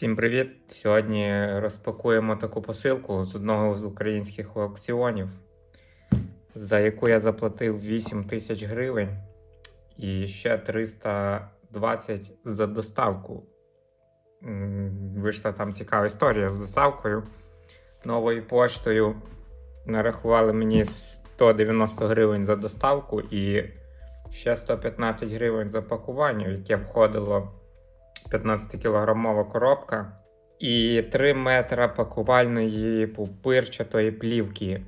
Всім привіт! Сьогодні розпакуємо таку посилку з одного з українських аукціонів, за яку я заплатив 8 тисяч гривень і ще 320 за доставку. Вийшла там цікава історія з доставкою. Новою поштою нарахували мені 190 гривень за доставку і ще 115 гривень за пакування, яке входило 15-кілограмова коробка і 3 метра пакувальної пупирчатої плівки.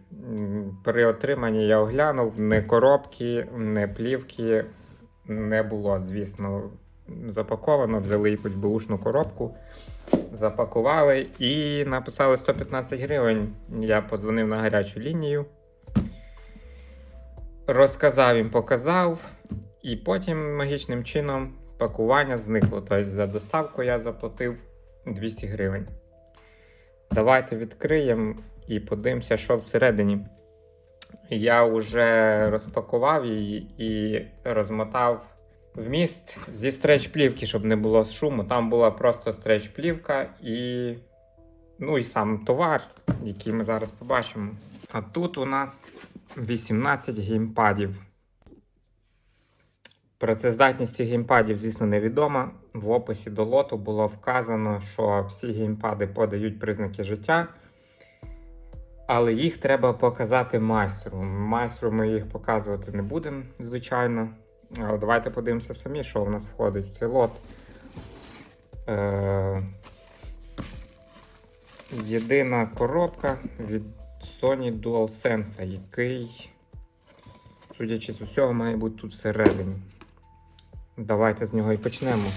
При отриманні я оглянув, не коробки, не плівки не було, звісно, запаковано. Взяли якусь бушну коробку, запакували і написали 115 гривень. Я подзвонив на гарячу лінію. Розказав їм, показав, і потім магічним чином пакування зникло. Тобто за доставку я заплатив 200 гривень. Давайте відкриємо і подивимося, що всередині. Я вже розпакував її і розмотав вміст зі стреч-плівки, щоб не було шуму. Там була просто стреч-плівка і. Ну і сам товар, який ми зараз побачимо. А тут у нас 18 геймпадів. Працездатність цих геймпадів, звісно, невідома. В описі до лоту було вказано, що всі геймпади подають признаки життя, але їх треба показати майстру. Майстру ми їх показувати не будемо, звичайно. Але давайте подивимося самі, що в нас входить в цей лот. Е- Єдина коробка від Sony DualSense, який, судячи з усього, має бути тут всередині. Давайте з нього і почнемо.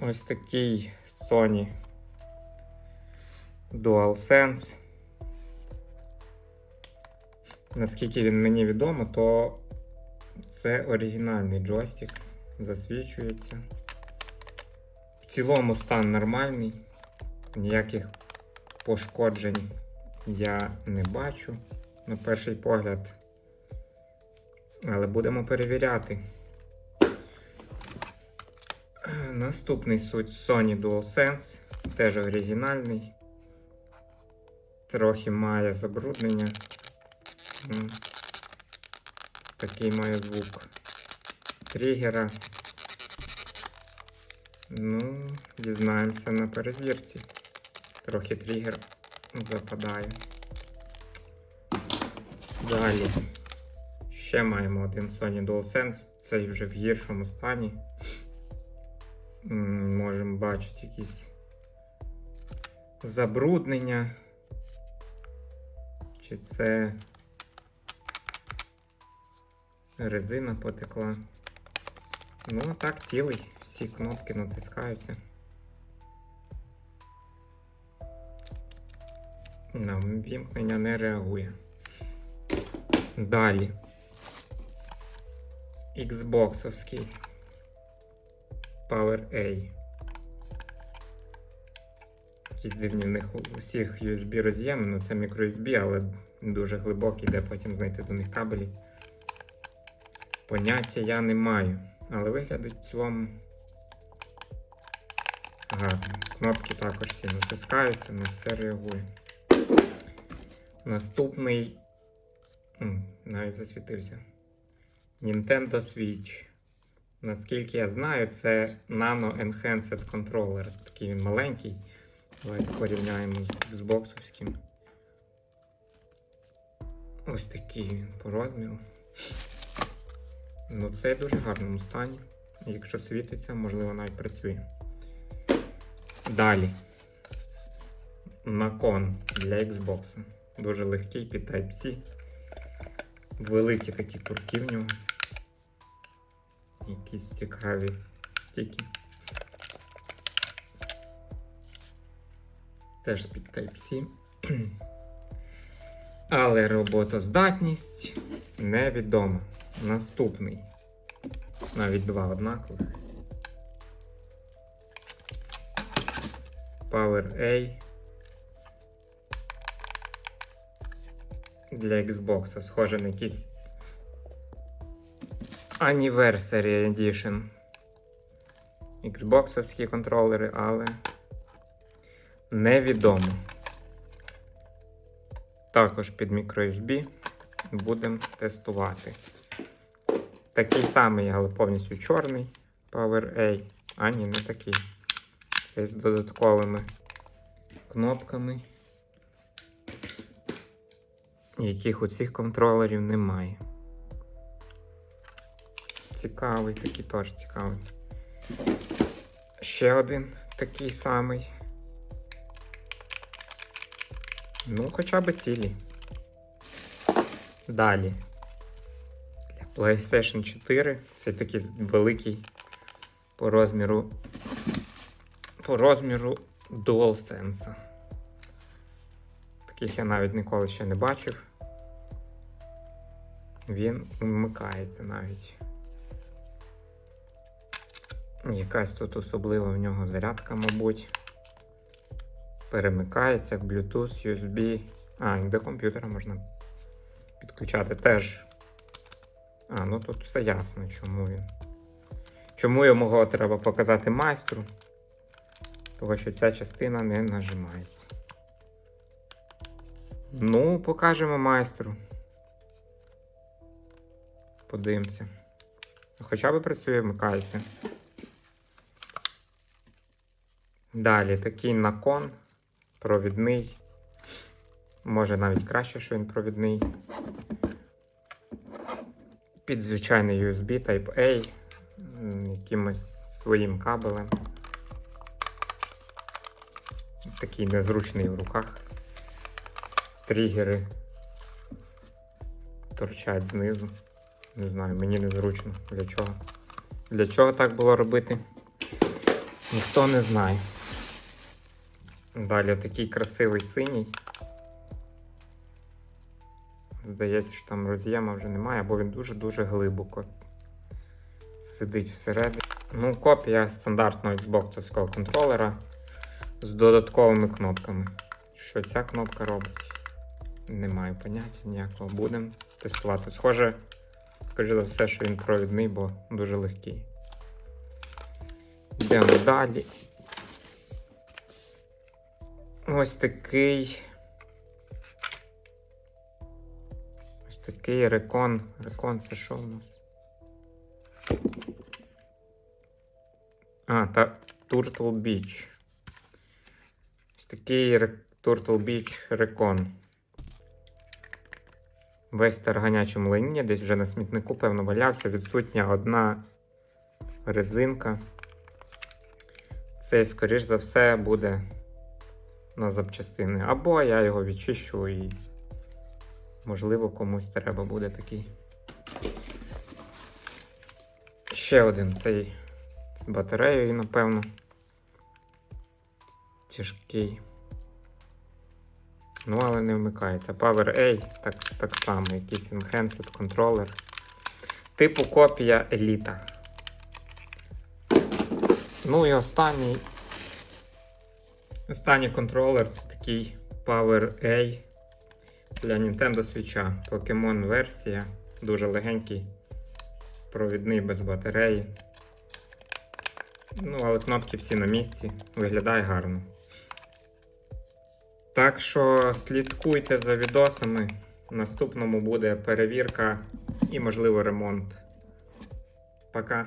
Ось такий Sony DualSense. Наскільки він мені відомо, то це оригінальний джойстик, засвічується. В цілому стан нормальний, ніяких пошкоджень я не бачу на перший погляд. Але будемо перевіряти. Наступний Sony DualSense, теж оригінальний. Трохи має забруднення. Такий має звук тригера. Ну, дізнаємося на перевірці. Трохи тригер западає. Далі. Ще маємо один Sony DualSense, цей вже в гіршому стані. Можемо бачити якісь забруднення. Чи це резина потекла. Ну, а так цілий, всі кнопки натискаються. На вімкнення не реагує. Далі. Xboxовський Power A. Якісь дивні в них у всіх USB роз'єми, ну це microUSB, але дуже глибокий, де потім знайти до них кабелі. Поняття я не маю, але виглядить в цілому гарно. Кнопки також всі натискаються, на все реагує. Наступний. Навіть засвітився. Nintendo Switch. Наскільки я знаю, це Nano Enhanced Controller. Такий він маленький. Давайте порівняємо з Xboxовським. Ось такий він по розміру. Ну, це в дуже гарному стані. Якщо світиться, можливо, навіть працює. Далі. Након для Xbox. Дуже легкий під Type-C. Великі такі курки в нього. Якісь цікаві стіки. Теж під Type-C. Але роботоздатність невідома. Наступний. Навіть два однакових. Power A. Для Xbox. Схоже на якийсь Anniversary Edition. Xboxовські контролери, але невідомо. Також під microUSB будемо тестувати. Такий самий, але повністю чорний PowerA. А ні, не такий. Це з додатковими кнопками, яких у цих контролерів немає. Цікавий, такий теж цікавий. Ще один такий самий. Ну, хоча б цілі. Далі. Для PlayStation 4 це такий великий по розміру. По розміру DualSense. Таких я навіть ніколи ще не бачив. Він вмикається навіть. Якась тут особлива в нього зарядка, мабуть. Перемикається Bluetooth, USB. А, до комп'ютера можна підключати теж. А, ну тут все ясно, чому він. Чому його треба показати майстру? Тому що ця частина не нажимається. Ну, покажемо майстру. Подивимося. Хоча б працює, вмикається. Далі такий након провідний. Може навіть краще, що він провідний. Під звичайний USB Type-A, якимось своїм кабелем. Такий незручний в руках. Тригери торчать знизу. Не знаю, мені незручно. Для чого? Для чого так було робити? Ніхто не знає. Далі такий красивий синій. Здається, що там роз'єма вже немає, бо він дуже-дуже глибоко сидить всередині. Ну, копія стандартного Xbox контролера з додатковими кнопками. Що ця кнопка робить? Не маю поняття ніякого. Будемо тестувати. Схоже, скоріше за все, що він провідний, бо дуже легкий. Йдемо далі. Ось такий. Ось такий рекон. Рекон це що у нас? А, та Turtle Beach. Ось такий Turtle Beach Recon. Весь в тарганячому десь вже на смітнику, певно, валявся. Відсутня одна резинка. Це, скоріш за все, буде на запчастини. Або я його відчищу і, можливо, комусь треба буде такий. Ще один цей з батареєю, напевно. Тяжкий. Ну, але не вмикається. Power A, так, так само, якийсь Enhanced контролер. Типу копія еліта. Ну і останній. Останній контролер це такий Power A для Nintendo Switch. Pokemon версія. Дуже легенький, провідний без батареї. Ну, але кнопки всі на місці. Виглядає гарно. Так що слідкуйте за відосами. Наступному буде перевірка і, можливо, ремонт. Пока.